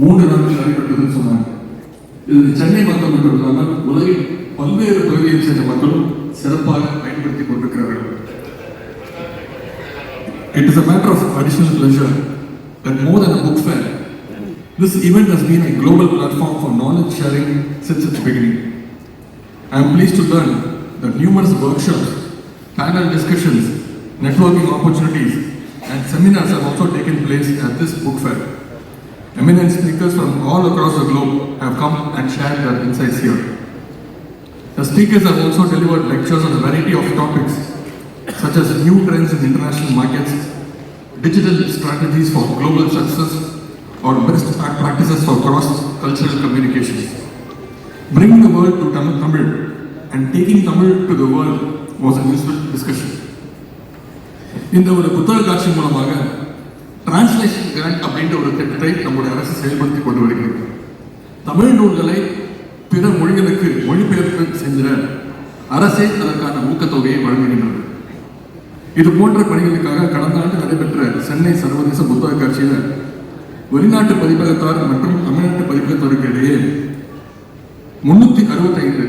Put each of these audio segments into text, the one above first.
மூன்று நாட்கள் நடைபெற்றதுன்னு சொன்னாங்க இது சென்னை மக்கள் மட்டும் இல்லாமல் உலகின் பல்வேறு பகுதியைச் சேர்ந்த மக்களும் சிறப்பாக பயன்படுத்திக் கொண்டிருக்கிறார்கள் It is a matter of additional pleasure that more than a book fair, this event has been a global platform for knowledge sharing since its beginning. I am pleased to learn that numerous workshops, panel discussions, networking opportunities, and seminars have also taken place at this book fair. Eminent speakers from all across the globe have come and shared their insights here. The speakers have also delivered lectures on a variety of topics such as new trends in international markets, digital strategies for global success, or best practices for cross-cultural communications. Bringing the world to Tamil, Tamil and taking Tamil to the world was a useful discussion. இந்த ஒரு புத்தக காட்சி மூலமாக translation grand அப்படின்ற ஒரு திட்டத்தை நம்முடைய அரசு செயல்படுத்தி கொண்டு வருகிறது. தமிழ் நூல்களை பிற மொழிகளுக்கு மொழிபெயர்ப்பு செஞ்சிட அரசே அதற்கான ஊக்கத்தொகையை வழங்குகின்றது. இது போன்ற பணிகளுக்காக கடந்த ஆண்டு நடைபெற்ற சென்னை சர்வதேச புத்தக காட்சியில் வெளிநாட்டு பதிப்பகத்தார் மற்றும் தமிழ்நாட்டு பதிப்பகத்தாருக்கு இடையே முன்னூற்றி அறுபத்தைந்து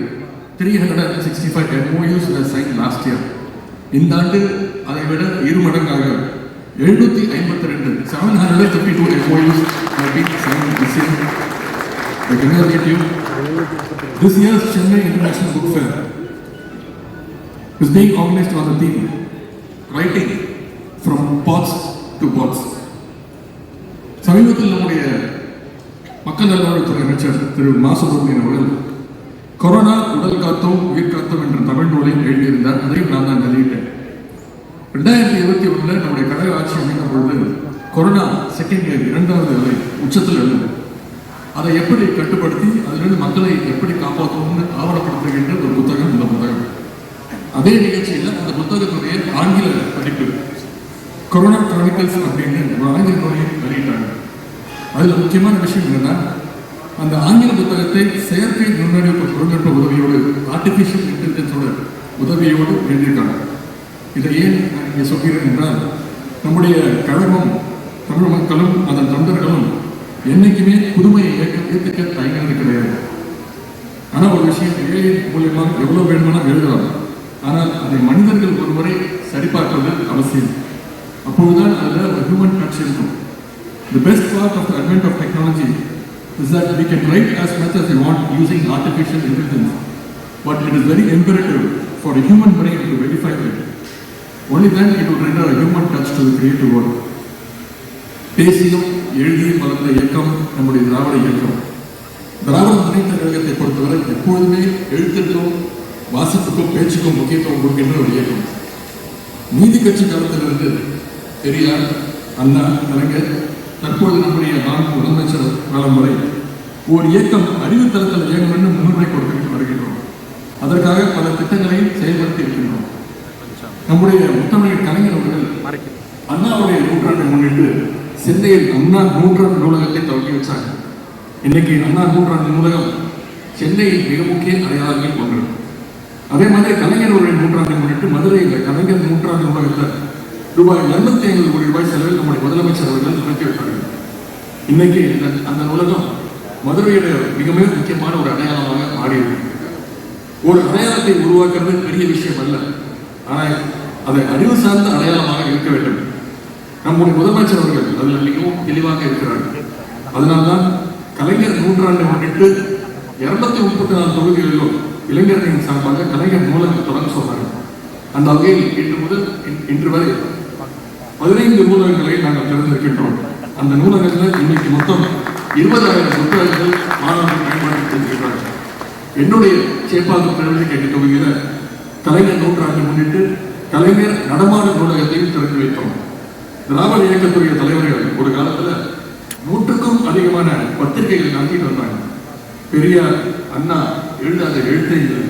three hundred and sixty five MoUs sign last year இந்த ஆண்டு அதை விட இரு மடங்காக எழுநூத்தி ஐம்பத்தி ரெண்டு seven hundred fifty two MoUs sign this year I congratulate you. This year's Chennai International Book Fair is being organized on the theme Writing from Pots to Pots. சமீபத்தில் நம்முடைய மக்கள் நல்வாழ்வுத்துறை அமைச்சர் திரு மா சுப்பிரமணியன் அவர்கள் கொரோனா உடல் காத்தோம் உயிர் காத்தோம் என்ற தமிழ் நூலை எழுதியிருந்தார் அதையும் நான் தான் வெளியிட்டேன் ரெண்டாயிரத்தி இருபத்தி ஒண்ணுல நம்முடைய கழக ஆட்சி அமைக்கும் பொழுது கொரோனா செகண்ட் வேவ் இரண்டாவது அலை உச்சத்தில் இருந்தது. அதை எப்படி கட்டுப்படுத்தி அதிலிருந்து மக்களை எப்படி காப்பாற்றணும்னு ஆவணப்படுத்துகின்ற ஒரு புத்தகம் இந்த புத்தகம். அதே நிகழ்ச்சியில் அந்த புத்தகத்துடைய ஆங்கில படிப்பு கொரோனா கிரானிக்கல்ஸ் அப்படின்னு ஒரு ஆங்கில நூலையை வெளியிட்டாங்க. அதில் முக்கியமான விஷயம் என்னன்னா அந்த ஆங்கில புத்தகத்தை செயற்கை நுண்ணறிவு தொழில்நுட்ப உதவியோடு ஆர்டிஃபிஷியல் இன்டெலிஜென்ஸோட உதவியோடு எழுதியிருக்காங்க. இதை ஏன் நான் இங்கே சொல்கிறேன் என்றால் நம்முடைய கழகம் தமிழ் மக்களும் அதன் தொண்டர்களும் என்னைக்குமே புதுமையை ஏற்க ஏற்றுக்க தயங்கினது கிடையாது ஆனால் ஒரு விஷயம் ஏஐ மூலியமா எவ்வளோ வேணுமானா எழுதலாம் ஆனால் அதை மனிதர்கள் ஒரு முறை சரிபார்ப்பது அவசியம் அப்பொழுதுதான் அதில் ஒரு ஹியூமன் டச் இருக்கும் The best part of the advent of technology is that we can write as much as we want using artificial intelligence, but it is very imperative for a human brain to verify it. Only then it will render a human touch to the creative world. பேசியும் எழுதியும் வளர்ந்த இயக்கம் நம்முடைய திராவிட இயக்கம். திராவிட முன்னேற்ற கழகத்தை பொறுத்தவரை எப்பொழுதுமே எழுத்துக்கும் வாசிப்புக்கும் பேச்சுக்கும் முக்கியத்துவம் கொடுக்கின்ற ஒரு இயக்கம். நீதி கட்சி காலத்திலிருந்து பெரியார் அண்ணா கலைஞர் தற்போது நம்முடைய நான்கு முதலமைச்சர் காலம் வரை ஒரு இயக்கம் அறிவுத்தளத்தில் இயங்கணும்னு முன்னுரிமை கொடுத்துட்டு வருகின்றோம். அதற்காக பல திட்டங்களையும் நம்முடைய முத்தமிழர் கலைஞர் அவர்கள் அண்ணாவுடைய நூற்றாண்டை முன்னிட்டு சென்னையில் அண்ணா நூற்றாண்டு நூலகத்தை துவக்கி வச்சாங்க. இன்னைக்கு அண்ணா நூற்றாண்டு நூலகம் சென்னையில் மிக முக்கிய அடையாளங்கள் ஒன்று. அதே மாதிரி கலைஞர் அவருடைய நூற்றாண்டை முன்னிட்டு மதுரையில் கலைஞர் நூற்றாண்டு நூலகத்தில் ரூபாய் இருநூத்தி ஐம்பது கோடி ரூபாய் செலவில் நம்முடைய முதலமைச்சர் அவர்கள் துவக்கி வைப்பார்கள் இன்னைக்கு இந்த- அந்த நூலகம் மதுரையோட மிக மிக முக்கியமான ஒரு அடையாளமாக மாறியிருக்கு. ஒரு அடையாளத்தை உருவாக்குறது பெரிய விஷயம் அல்ல. ஆனால் அதை அறிவு சார்ந்த அடையாளமாக இருக்க வேண்டும். நம்முடைய முதலமைச்சர் அவர்கள் அதில் மிகவும் தெளிவாக இருக்கிறார்கள் அதனால்தான் கலைஞர் நூற்றாண்டை முன்னிட்டு இருநூத்தி முப்பத்தி நாலு தொகுதிகளிலும் இளைஞர்களின் சார்பாக கலைஞர் நூலகம் தொடங்க சொன்னாங்க அந்த வகையில் இன்று முதல் இன்று வரை பதினைந்து நூலகங்களை நாங்கள் திறந்திருக்கின்றோம். அந்த நூலகத்தில் இன்னைக்கு மொத்தம் இருபதாயிரம் புத்தகங்கள் மாணவர்கள் பயன்படுத்தி கொண்டிருக்கிறார்கள் என்னுடைய சேப்பாக்கம் பிறகு கேட்ட தொகுதியில் கலைஞர் நூற்றாண்டை முன்னிட்டு கலைஞர் நடமாடும் நூலகத்தையும் திறந்து வைத்தோம். திராவிட இயக்கத்துடைய தலைவர்கள் ஒரு காலத்தில் நூற்றுக்கும் அதிகமான பத்திரிகைகள் நடத்திட்டு வந்தாங்க. பெரியார் அண்ணா எழுதாத எழுத்தே இல்லை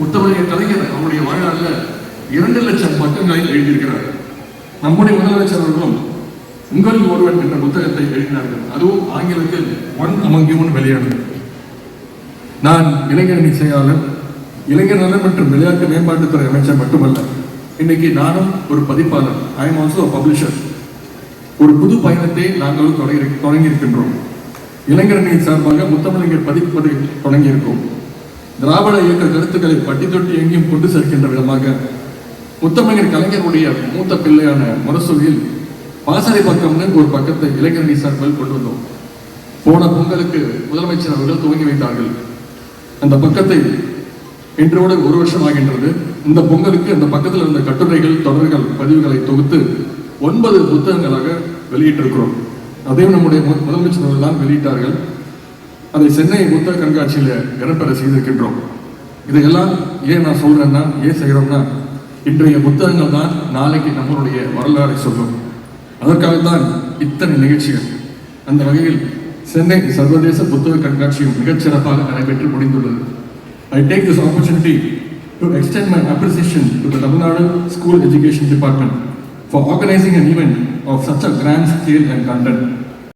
முத்தமிழர் கலைஞர் அவருடைய வாழ்நாளில் இரண்டு லட்சம் பக்கங்களை எழுதியிருக்கிறார். நம்முடைய முதலமைச்சர் அவர்களும் உங்கள் ஒருவன் என்ற புத்தகத்தை எழுதினார்கள். அதுவும் ஆங்கிலத்தில் ஒன் அமங்கியமும் வெளியானது. நான் இளைஞரணி செயலாளர் இளைஞர் நலன் மற்றும் விளையாட்டு மேம்பாட்டுத்துறை அமைச்சர் மட்டுமல்ல இன்னைக்கு நானும் ஒரு பதிப்பாளர் ஐ எம் ஆல்சோ பப்ளிஷர் ஒரு புது பயணத்தை நாங்களும் தொடங்கி தொடங்கியிருக்கின்றோம். இளைஞரணி சார்பாக முத்தமிழர் பதிப்பு தொடங்கியிருக்கோம். திராவிட இயக்க கருத்துக்களை பட்டி தொட்டி எங்கேயும் கொண்டு சேர்க்கின்ற விதமாக முத்தமிழர் கலைஞருடைய மூத்த பிள்ளையான முரசொலியில் பாசறை பக்கம்னு ஒரு பக்கத்தை இளைஞரணி சார்பில் கொண்டு வந்தோம். போன பொங்கலுக்கு முதலமைச்சர் அவர்கள் துவங்கி வைத்தார்கள். அந்த பக்கத்தை இன்றோடு ஒரு வருஷம் ஆகின்றது. இந்த பொங்கலுக்கு அந்த பக்கத்தில் இருந்த கட்டுரைகள் தொடர்கள் பதிவுகளை தொகுத்து ஒன்பது புத்தகங்களாக வெளியிட்டிருக்கிறோம். அதையும் நம்முடைய முதலமைச்சர்கள்லாம் முதலமைச்சர் அவர்கள் தான் வெளியிட்டார்கள். அதை சென்னை புத்தக கண்காட்சியில் இடம்பெற செய்திருக்கின்றோம். இதையெல்லாம் ஏன் நான் சொல்றேன்னா ஏன் செய்கிறோம்னா இன்றைய புத்தகங்கள் தான் நாளைக்கு நம்மளுடைய வரலாறை சொல்லும். அதற்காகத்தான் இத்தனை நிகழ்ச்சிகள். அந்த வகையில் சென்னை சர்வதேச புத்தக கண்காட்சியும் மிகச்சிறப்பாக நடைபெற்று முடிந்துள்ளது. I take this opportunity to extend my appreciation to the Tamil Nadu School Education Department for organizing an event of such a grand scale and content.